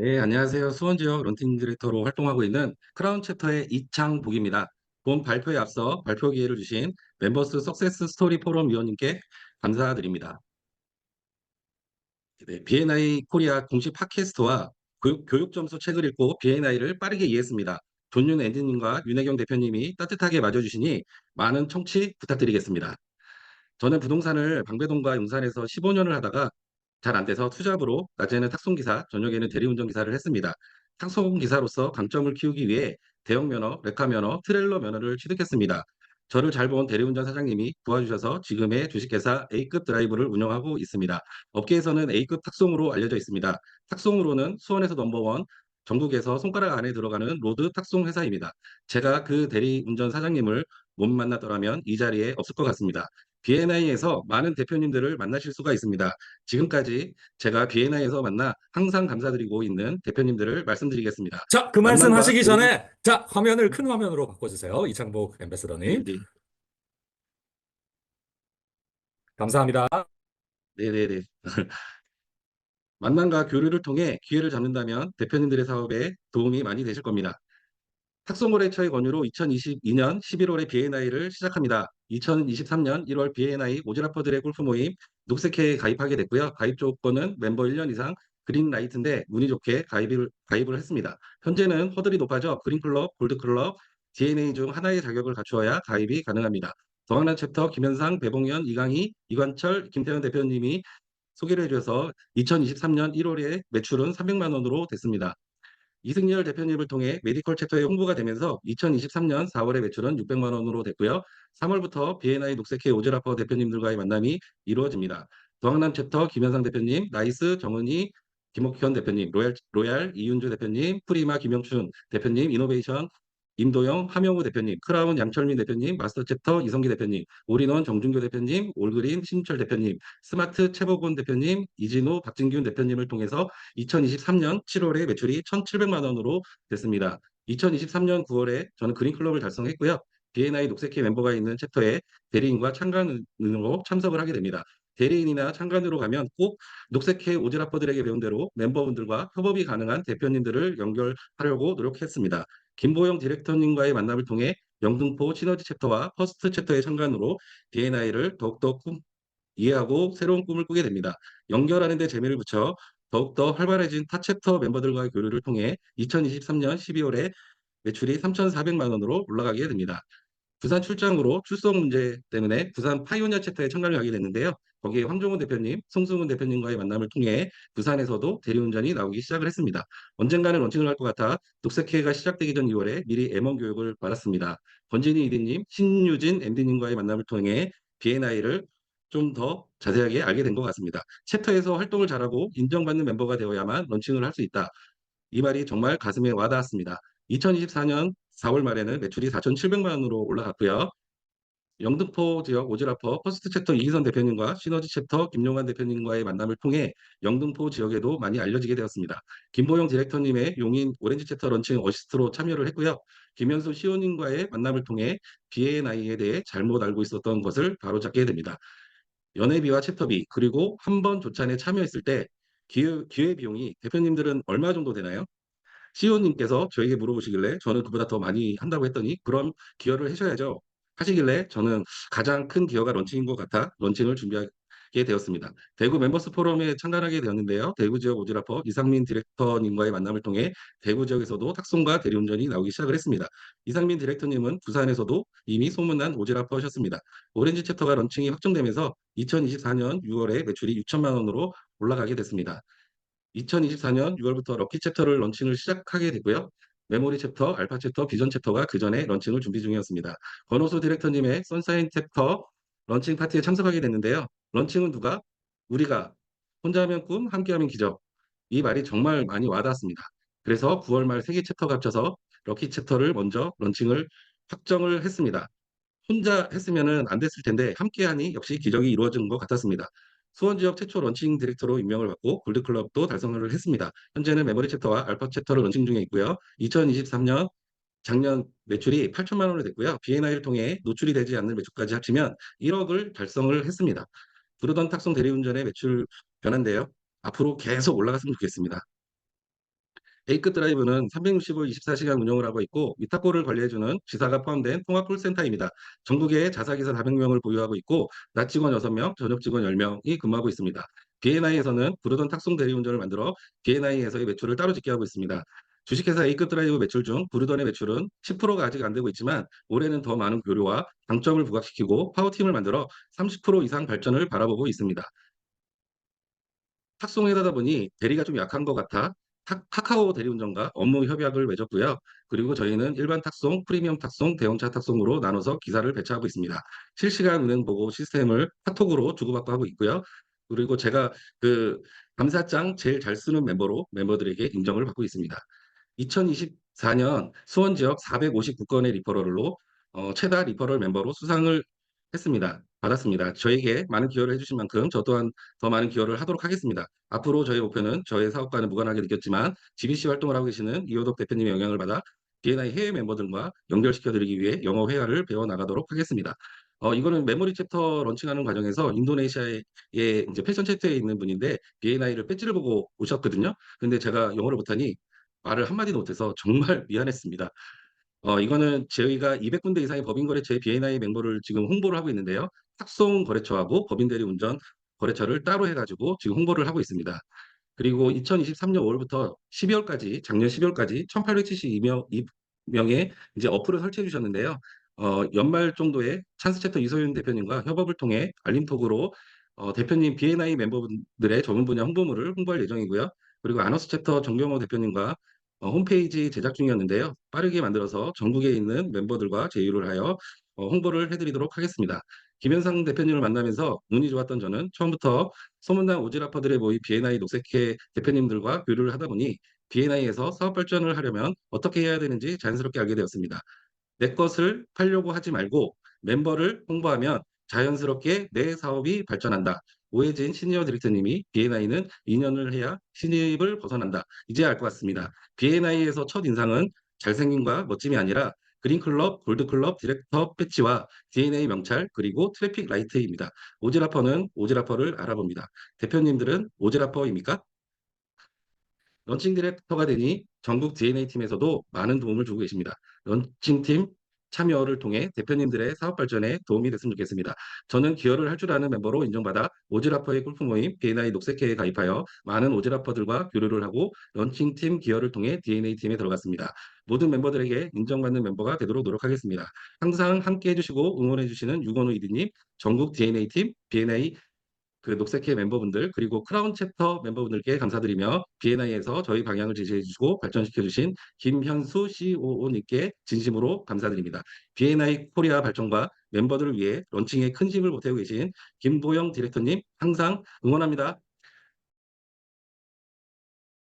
네, 안녕하세요. 수원 지역 런칭 디렉터로 활동하고 있는 크라운 챕터의 이창복입니다. 본 발표에 앞서 발표 기회를 주신 멤버스 석세스 스토리 포럼 위원님께 감사드립니다. 네, B&I 코리아 공식 팟캐스트와 교육, 교육 점수 책을 읽고 B&I를 빠르게 이해했습니다. 존윤 엔지님과 윤혜경 대표님이 따뜻하게 맞아주시니 많은 청취 부탁드리겠습니다. 저는 부동산을 방배동과 용산에서 15년을 하다가 잘 안 돼서 투잡으로 낮에는 탁송기사, 저녁에는 대리운전기사를 했습니다. 탁송기사로서 강점을 키우기 위해 대형 면허, 레카 면허, 트레일러 면허를 취득했습니다. 저를 잘 본 대리운전 사장님이 도와주셔서 지금의 주식회사 A급 드라이브를 운영하고 있습니다. 업계에서는 A급 탁송으로 알려져 있습니다. 탁송으로는 수원에서 넘버원, 전국에서 손가락 안에 들어가는 로드 탁송 회사입니다. 제가 그 대리운전 사장님을 못 만났더라면 이 자리에 없을 것 같습니다. B&I에서 많은 대표님들을 만나실 수가 있습니다. 지금까지 제가 B&I에서 만나 항상 감사드리고 있는 대표님들을 말씀드리겠습니다. 자, 그 말씀 하시기 전에, 자, 화면을 큰 화면으로 바꿔주세요. 이창복 엠베서더님. 네, 감사합니다. 네네네. 만남과 교류를 통해 기회를 잡는다면 대표님들의 사업에 도움이 많이 되실 겁니다. 탁송거래처의 권유로 2022년 11월에 B&I를 시작합니다. 2023년 1월 B&I 오지라퍼들의 골프 모임 녹색회에 가입하게 됐고요. 가입 조건은 멤버 1년 이상 그린라이트인데 운이 좋게 가입을, 가입을 했습니다. 현재는 허들이 높아져 그린클럽, 골드클럽, DNA 중 하나의 자격을 갖추어야 가입이 가능합니다. 더한난 챕터 김현상, 배봉현, 이강희, 이관철, 김태현 대표님이 소개를 해주셔서 2023년 1월에 매출은 300만 원으로 됐습니다. 이승열 대표님을 통해 메디컬 챕터에 홍보가 되면서 2023년 4월에 매출은 600만 원으로 됐고요. 3월부터 B&I 녹색회 오즈라퍼 대표님들과의 만남이 이루어집니다. 더항남 챕터 김현상 대표님, 나이스 정은희, 김옥현 대표님, 로얄, 로얄 이윤주 대표님, 프리마 김영춘 대표님, 이노베이션 임도영, 하명우 대표님, 크라운 양철민 대표님, 마스터 챕터 이성기 대표님, 올인원 정준교 대표님, 올그린 신철 대표님, 스마트 최보곤 대표님, 이진호, 박진균 대표님을 통해서 2023년 7월에 매출이 1,700만 원으로 됐습니다. 2023년 9월에 저는 그린클럽을 달성했고요. B&I 녹색회 멤버가 있는 챕터에 대리인과 참관으로 참석을 하게 됩니다. 대리인이나 참관으로 가면 꼭 녹색회 오지라퍼들에게 배운 대로 멤버분들과 협업이 가능한 대표님들을 연결하려고 노력했습니다. 김보영 디렉터님과의 만남을 통해 영등포 시너지 챕터와 퍼스트 챕터의 참관으로 B&I를 더욱더 꿈, 이해하고 새로운 꿈을 꾸게 됩니다. 연결하는 데 재미를 붙여 더욱더 활발해진 타 챕터 멤버들과의 교류를 통해 2023년 12월에 매출이 3,400만 원으로 올라가게 됩니다. 부산 출장으로 출석 문제 때문에 부산 파이오니어 챕터에 참가를 하게 됐는데요. 거기에 황종훈 대표님, 송승훈 대표님과의 만남을 통해 부산에서도 대리운전이 나오기 시작을 했습니다. 언젠가는 런칭을 할것 같아 녹색회가 시작되기 전 2월에 미리 M1 교육을 받았습니다. 권진희 이디님, 신유진 MD님과의 만남을 통해 B&I를 좀 더 자세하게 알게 된 것 같습니다. 챕터에서 활동을 잘하고 인정받는 멤버가 되어야만 런칭을 할 수 있다. 이 말이 정말 가슴에 와닿았습니다. 2024년 4월 말에는 매출이 4,700만 원으로 올라갔고요. 영등포 지역 오지라퍼 퍼스트 챕터 이희선 대표님과 시너지 챕터 김용환 대표님과의 만남을 통해 영등포 지역에도 많이 알려지게 되었습니다. 김보영 디렉터님의 용인 오렌지 챕터 런칭 어시스트로 참여를 했고요. 김현수 시호님과의 만남을 통해 B&I에 대해 잘못 알고 있었던 것을 바로잡게 됩니다. 연회비와 챕터비 그리고 한 번 조찬에 참여했을 때 기회, 기회 비용이 대표님들은 얼마 정도 되나요? CEO님께서 저에게 물어보시길래 저는 그보다 더 많이 한다고 했더니 그럼 기여를 하셔야죠. 하시길래 저는 가장 큰 기여가 런칭인 것 같아 런칭을 준비하게 되었습니다. 대구 멤버스 포럼에 참가하게 되었는데요. 대구 지역 오지라퍼 이상민 디렉터님과의 만남을 통해 대구 지역에서도 탁송과 대리운전이 나오기 시작을 했습니다. 이상민 디렉터님은 부산에서도 이미 소문난 오지라퍼셨습니다. 오렌지 챕터가 런칭이 확정되면서 2024년 6월에 매출이 6천만 원으로 올라가게 됐습니다. 2024년 6월부터 럭키 챕터를 런칭을 시작하게 됐고요. 메모리 챕터, 알파 챕터, 비전 챕터가 그 전에 런칭을 준비 중이었습니다. 권호수 디렉터님의 선사인 챕터 런칭 파티에 참석하게 됐는데요. 런칭은 누가? 우리가 혼자 하면 꿈, 함께 하면 기적. 이 말이 정말 많이 와닿았습니다. 그래서 9월 말세개 챕터가 합쳐서 럭키 챕터를 먼저 런칭을 확정을 했습니다. 혼자 했으면 안 됐을 텐데 함께 하니 역시 기적이 이루어진 것 같았습니다. 수원 지역 최초 런칭 디렉터로 임명을 받고 골드클럽도 달성을 했습니다. 현재는 메모리 챕터와 알파 챕터를 런칭 중에 있고요. 2023년 작년 매출이 8천만 원을 됐고요. B&I를 통해 노출이 되지 않는 매출까지 합치면 1억을 달성을 했습니다. 부르던 탁송 대리운전의 매출 변화인데요. 앞으로 계속 올라갔으면 좋겠습니다. A급 드라이브는 365, 24시간 운영을 하고 있고 위탁고를 관리해주는 지사가 포함된 통합 콜센터입니다. 전국에 자사기사 400명을 보유하고 있고 낮 직원 6명, 저녁 직원 10명이 근무하고 있습니다. B&I에서는 부르던 탁송 대리운전을 만들어 B&I에서의 매출을 따로 집계하고 있습니다. 주식회사 A급 드라이브 매출 중 부르던의 매출은 10%가 아직 안 되고 있지만 올해는 더 많은 교류와 장점을 부각시키고 파워팀을 만들어 30% 이상 발전을 바라보고 있습니다. 탁송을 하다 보니 대리가 좀 약한 것 같아 타- 카카오 대리운전과 업무 협약을 맺었고요. 그리고 저희는 일반 탁송, 프리미엄 탁송, 대형차 탁송으로 나눠서 기사를 배차하고 있습니다. 실시간 운행 보고 시스템을 카톡으로 주고받고 하고 있고요. 그리고 제가 그 감사장 제일 잘 쓰는 멤버로 멤버들에게 인정을 받고 있습니다. 2024년 수원 지역 459건의 리퍼럴로 어, 최다 리퍼럴 멤버로 수상을 했습니다. 받았습니다. 저에게 많은 기여를 해주신 만큼 저 또한 더 많은 기여를 하도록 하겠습니다. 앞으로 저의 목표는 저의 사업과는 무관하게 느꼈지만 GBC 활동을 하고 계시는 이호덕 대표님의 영향을 받아 B&I 해외 멤버들과 연결시켜드리기 위해 영어 회화를 배워나가도록 하겠습니다. 어, 이거는 메모리 챕터 런칭하는 과정에서 인도네시아의 이제 패션 챕터에 있는 분인데 B&I를 배지를 보고 오셨거든요. 근데 제가 영어를 못하니 말을 한마디도 못해서 정말 미안했습니다. 어, 이거는 저희가 200군데 이상의 법인거래처의 B&I 멤버를 지금 홍보를 하고 있는데요. 탁송 거래처하고 법인대리 운전 거래처를 따로 해가지고 지금 홍보를 하고 있습니다. 그리고 2023년 5월부터 12월까지 작년 12월까지 1,872명의 이제 어플을 설치해 주셨는데요. 어, 연말 정도에 찬스 챕터 이소윤 대표님과 협업을 통해 알림톡으로 어, 대표님 B&I 멤버분들의 전문 분야 홍보물을 홍보할 예정이고요. 그리고 아너스 챕터 정경호 대표님과 어, 홈페이지 제작 중이었는데요. 빠르게 만들어서 전국에 있는 멤버들과 제휴를 하여 어, 홍보를 해드리도록 하겠습니다. 김현상 대표님을 만나면서 운이 좋았던 저는 처음부터 소문난 오지라퍼들의 모임 B&I 녹색회 대표님들과 교류를 하다 보니 B&I에서 사업 발전을 하려면 어떻게 해야 되는지 자연스럽게 알게 되었습니다. 내 것을 팔려고 하지 말고 멤버를 홍보하면 자연스럽게 내 사업이 발전한다. 오해진 시니어 디렉터님이 B&I는 2년을 해야 신입을 벗어난다. 이제 알 것 같습니다. B&I에서 첫 인상은 잘생김과 멋짐이 아니라 그린클럽, 골드클럽, 디렉터 패치와 DNA 명찰, 그리고 트래픽 라이트입니다. 오지라퍼는 오지라퍼를 알아봅니다. 대표님들은 오지라퍼입니까? 런칭 디렉터가 되니 전국 DNA 팀에서도 많은 도움을 주고 계십니다. 런칭팀 참여를 통해 대표님들의 사업 발전에 도움이 됐으면 좋겠습니다. 저는 기여를 할 줄 아는 멤버로 인정받아 오지라퍼의 골프 모임 B&I 녹색회에 가입하여 많은 오지라퍼들과 교류를 하고 런칭팀 기여를 통해 DNA 팀에 들어갔습니다. 모든 멤버들에게 인정받는 멤버가 되도록 노력하겠습니다. 항상 함께 해주시고 응원해주시는 유건우 이드님, 전국 DNA 팀, B&I 그 녹색회 멤버분들 그리고 크라운 챕터 멤버분들께 감사드리며 B&I에서 저희 방향을 제시해 주시고 발전시켜 주신 김현수 COO님께 진심으로 감사드립니다. B&I 코리아 발전과 멤버들을 위해 런칭에 큰 힘을 보태고 계신 김보영 디렉터님 항상 응원합니다.